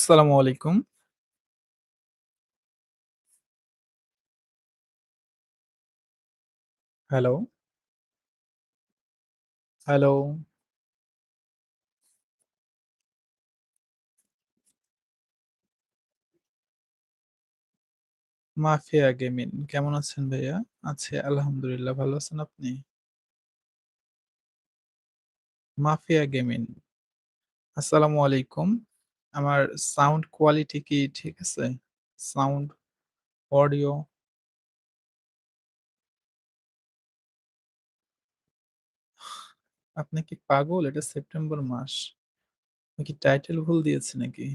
আসসালামু আলাইকুম। Hello. Hello. Mafia গেমিন কেমন আছেন ভাইয়া? আছি, আলহামদুলিল্লাহ। ভালো আছেন আপনি? মাফিয়া গেমিন আসসালামু আলাইকুম। আমার সাউন্ড কোয়ালিটি কি ঠিক আছে? Sound, audio? আপনি কি পাগল? এটা সেপ্টেম্বর মাস। কি টাইটেল ভুল দিয়েছে নাকি?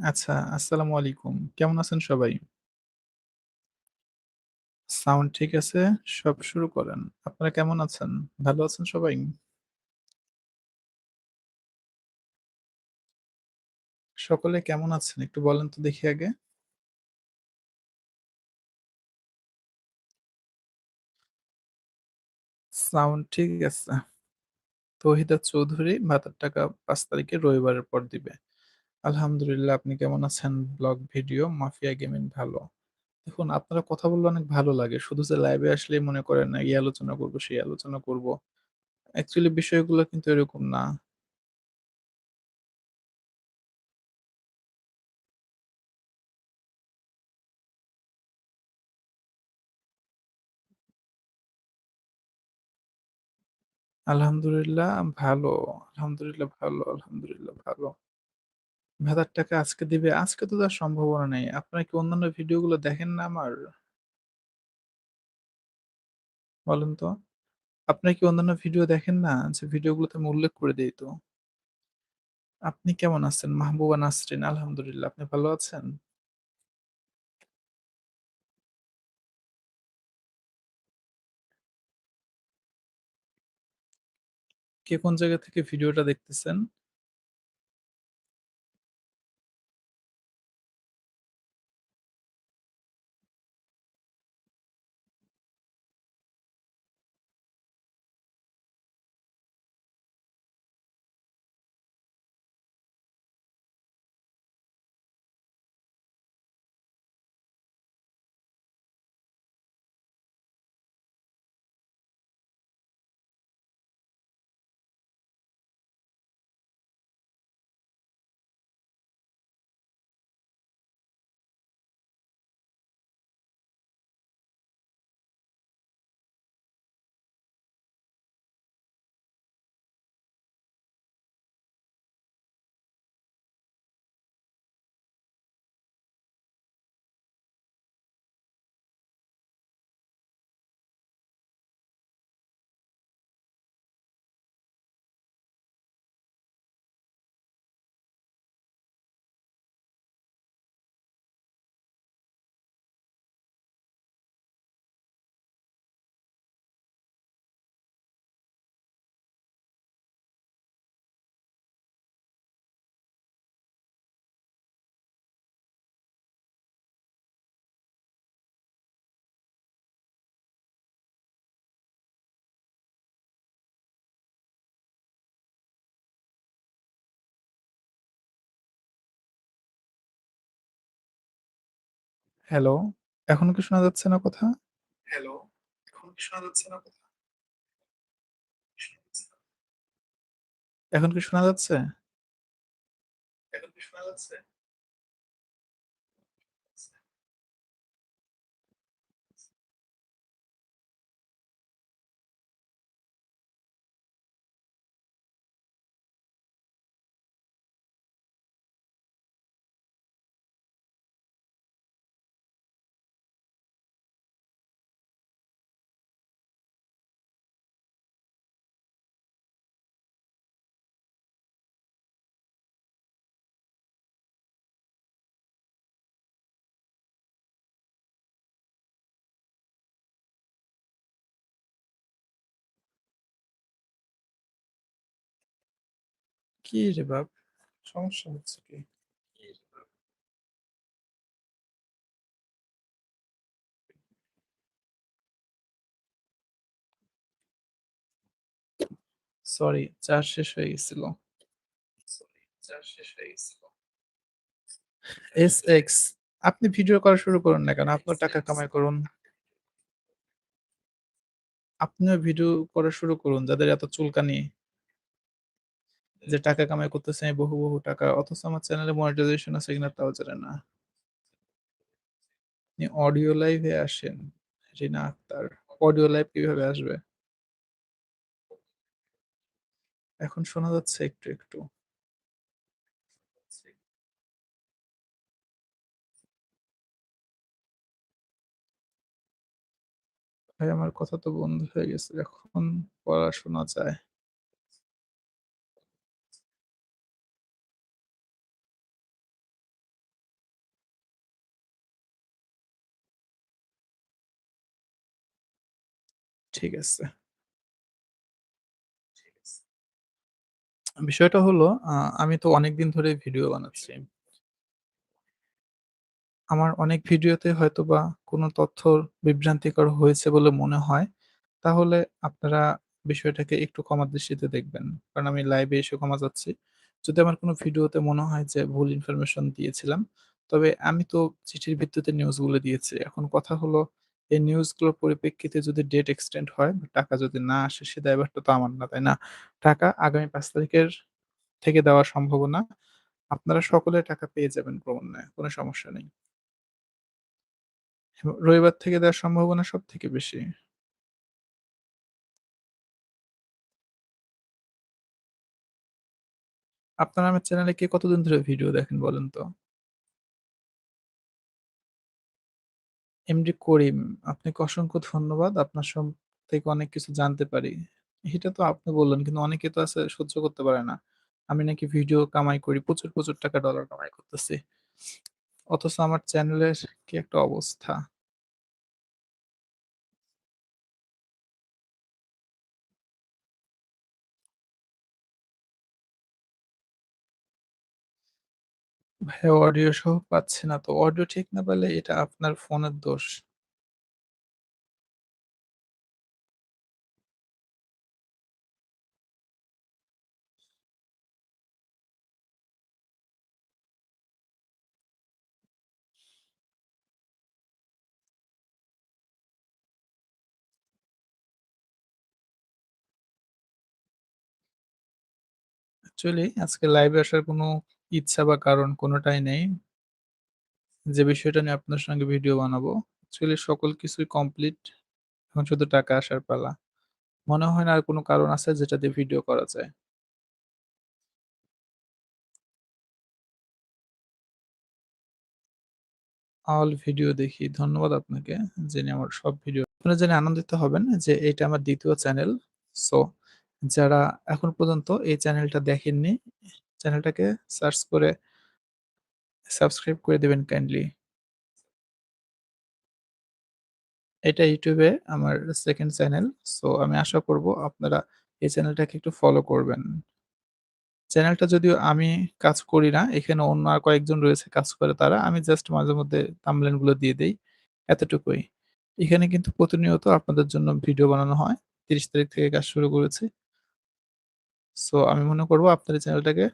আচ্ছা, আসসালামু আলাইকুম। কেমন আছেন সবাই? সাউন্ড ঠিক আছে? সব শুরু করেন। আপনারা কেমন আছেন? ভালো আছেন সবাই? সকলে কেমন আছেন? একটু বলেন তো দেখি আগে? সাউন্ড ঠিক আছে। তৌহিদা চৌধুরী ভাতার টাকা ৫ তারিখে রবিবারের পর দিবে। আলহামদুলিল্লাহ আপনি কেমন আছেন? ব্লগ ভিডিও, মাফিয়া গেমিং ভালো। দেখুন আপনারা কথা বললে অনেক ভালো লাগে। শুধু যে লাইভে আসলেই মনে করেন এই আলোচনা করব, সেই আলোচনা করব। অ্যাকচুয়ালি বিষয়গুলো কিন্তু এরকম না। আলহামদুলিল্লাহ ভালো। আলহামদুলিল্লাহ ভালো, আলহামদুলিল্লাহ ভালো। ভাতার টাকা আজকে দিবে। আজকে তো দেওয়ার সম্ভাবনা নেই। আপনারা কি অন্যান্য ভিডিওগুলো দেখেন না আমার? বলেন তো? আপনারা কি অন্যান্য ভিডিও দেখেন না? যে ভিডিওগুলোতে আমি উল্লেখ করে দেই তো। আপনি কেমন আছেন? মাহবুবা নাসরিন, আলহামদুলিল্লাহ। আপনি ভালো আছেন? কে কোন জায়গা থেকে ভিডিওটা দেখতেছেন? হ্যালো, এখন কি শোনা যাচ্ছে না কথা? হ্যালো, এখন কি শোনা যাচ্ছে না কথা? এখন কি শোনা যাচ্ছে? এখন কি শোনা যাচ্ছে? কি রে বাপ? সমস্যা হচ্ছে কি? সরি শেষ হয়ে গেছিল। এস এক্স আপনি ভিডিও করা শুরু করুন না কেন? আপনার টাকা কামাই করুন। আপনিও ভিডিও করা শুরু করুন যাদের এত চুলকানি। যে টাকা কামাই করতেছে আমি বহু, বহু টাকা। অথচ আমার চ্যানেলে মনিটাইজেশন আছে কিনা তাও জানে না। অডিও লাইভে আসেন। রিনা আক্তার। অডিও লাইভ কীভাবে আসবে? এখন শোনা যাচ্ছে একটু, একটু। ভাই আমার কথা তো বন্ধ হয়ে গেছে। এখন পড়া শোনা যায়। ঠিক আছে। বিষয়টা হলো আমি তো অনেকদিন ধরে ভিডিও বানাচ্ছি। আমার অনেক ভিডিওতে হয়তোবা কোনো তথ্য বিভ্রান্তিকর হয়েছে বলে মনে হয়। তাহলে আপনারা বিষয়টাকে একটু ক্ষমার দৃষ্টিতে দেখবেন। কারণ আমি লাইভে এসে ক্ষমা চাচ্ছি। যদি আমার কোনো ভিডিওতে মনে হয় যে ভুল ইনফরমেশন দিয়েছিলাম, তবে আমি তো চিঠির ভিত্তিতে নিউজগুলো দিয়েছি। এখন কথা হলো এই নিউজগুলোর পরিপ্রেক্ষিতে যদি ডেট এক্সটেন্ড হয়, টাকা যদি না আসে সে দায়ভারটা তো আমার না, তাই না? টাকা আগামী পাঁচ তারিখের থেকে দেওয়ার সম্ভাবনা। আপনারা সকলে টাকা পেয়ে যাবেন ক্রমান্বয়ে, কোনো সমস্যা নেই। রবিবার থেকে দেওয়ার সম্ভাবনা সব থেকে বেশি। আপনারা আমার চ্যানেলে কে কতদিন ধরে ভিডিও দেখেন বলেন তো? এমডি করিম, আপনাকে অসংখ্য ধন্যবাদ। আপনার সম থেকে অনেক কিছু জানতে পারি। এটা তো আপনি বললেন, কিন্তু অনেকে তো আছে সহ্য করতে পারে না। আমি নাকি ভিডিও কামাই করি, প্রচুর, প্রচুর টাকা ডলার কামাই করতেছি। অথচ আমার চ্যানেলের কি একটা অবস্থা। ভাইয়া অডিও সহ পাচ্ছে না, তো। অডিও ঠিক না পেলে এটা আপনার ফোনের দোষ। আজকে লাইভে আসার কোনো ইচ্ছা বা কারণ কোনোটাই নেই। যে বিষয়টা নিয়ে আপনার সঙ্গে ভিডিও বানাবো। অ্যাকচুয়ালি সকল কিছুই কমপ্লিট। এখন শুধু টাকা আসার পালা। মনে হয় না আর কোনো কারণ আছে যেটা দিয়ে ভিডিও করা যায়। অল ভিডিও দেখি। ধন্যবাদ আপনাকে জেনে আমার সব ভিডিও আপনারা জেনে আনন্দিত হবেন যে এটা আমার দ্বিতীয় চ্যানেল। সো যারা এখন পর্যন্ত এই চ্যানেলটা দেখেননি, চ্যানেলটাকে সার্চ করে সাবস্ক্রাইব করে দিবেন কাইন্ডলি। এটা এ আমার 2nd চ্যানেল। সো আমি আশা করব আপনারা এই চ্যানেলটাকে একটু ফলো করবেন। চ্যানেলটা যদিও আমি কাজ করি না, এখানে অন্য আর কয়েকজন রয়েছে কাজ করে তারা। আমি জাস্ট মাঝেমধ্যে থাম্বনেইলগুলো দিয়ে দেই, এতটুকুই। এখানে কিন্তু প্রতিনিয়ত আপনাদের জন্য ভিডিও বানানো হয়। ৩০ তারিখ থেকে কাজ শুরু করেছি। সো আমি মনে করব আপনার এই চ্যানেলটাকে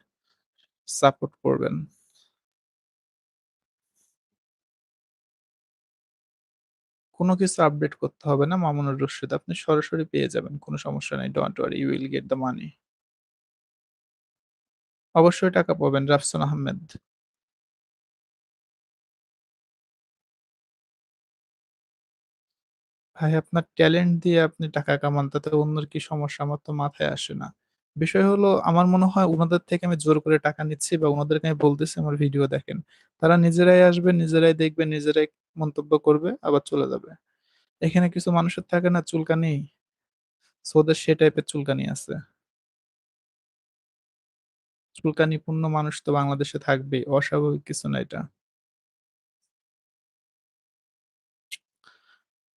সাপোর্ট করবেন। কোন কিছু আপডেট করতে হবে না, মামুনুর রশিদ। আপনি সরাসরি পেয়ে যাবেন। কোন সমস্যা নাই। Don't worry you will get the money. অবশ্যই টাকা পাবেন, রাফসান আহমেদ। ভাই, আপনার ট্যালেন্ট দিয়ে আপনি টাকা কামান, তাতে অন্যের কি সমস্যা আমার তো মাথায় আসে না। বিষয় হলো আমার মনে হয় উনাদের থেকে আমি জোর করে টাকা নিচ্ছি বা উনাদেরকে আমি বলতেছি আমার ভিডিও দেখেন। তারা নিজেরাই আসবে, নিজেরাই দেখবে, নিজেরাই মন্তব্য করবে আবার চলে যাবে। এখানে কিছু মানুষের থাকে না চুলকানি? সো ওদের সে টাইপের চুলকানি আছে। চুলকানিপূর্ণ মানুষ তো বাংলাদেশে থাকবেই। অস্বাভাবিক কিছু না এটা।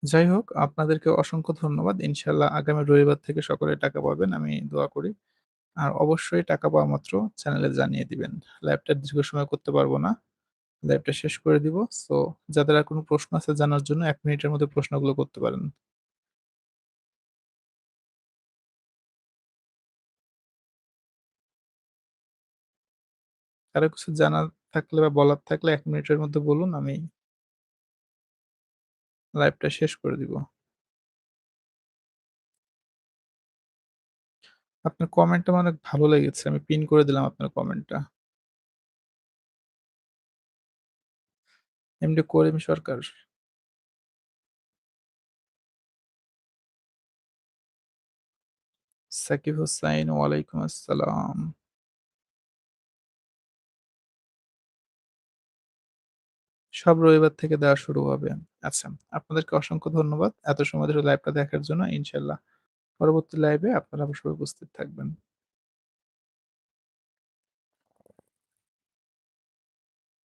যাই হোক, আপনাদেরকে অসংখ্য ধন্যবাদ। ইনশাল্লাহ আগামী রবিবার থেকে সকলে টাকা পাবেন। আমি দোয়া করি। আর অবশ্যই টাকা পাওয়া মাত্র চ্যানেলে জানিয়ে দিবেন। লাইভটা দীর্ঘ সময় করতে পারব না। লাইভটা শেষ করে দিব। সো যাদের আর কোনো প্রশ্ন আছে জানার জন্য এক মিনিটের মধ্যে প্রশ্নগুলো করতে পারেন। কারও কিছু জানার থাকলে বা বলার থাকলে এক মিনিটের মধ্যে বলুন, আমি লাইভটা শেষ করে দিব। আপনার কমেন্টটা অনেক ভালো লেগেছে। আমি পিন করে দিলাম আপনার কমেন্টটা। এমডি করিম সরকার। সাকিব হোসাইন, ওয়ালাইকুম আসসালাম। সব রবিবার থেকে দেওয়া শুরু হবে। আচ্ছা, আপনাদেরকে অসংখ্য ধন্যবাদ। এত সময় ধরে লাইভটা দেখার জন্য। ইনশাল্লাহ পরবর্তী লাইভে আপনারা অবশ্যই উপস্থিত থাকবেন।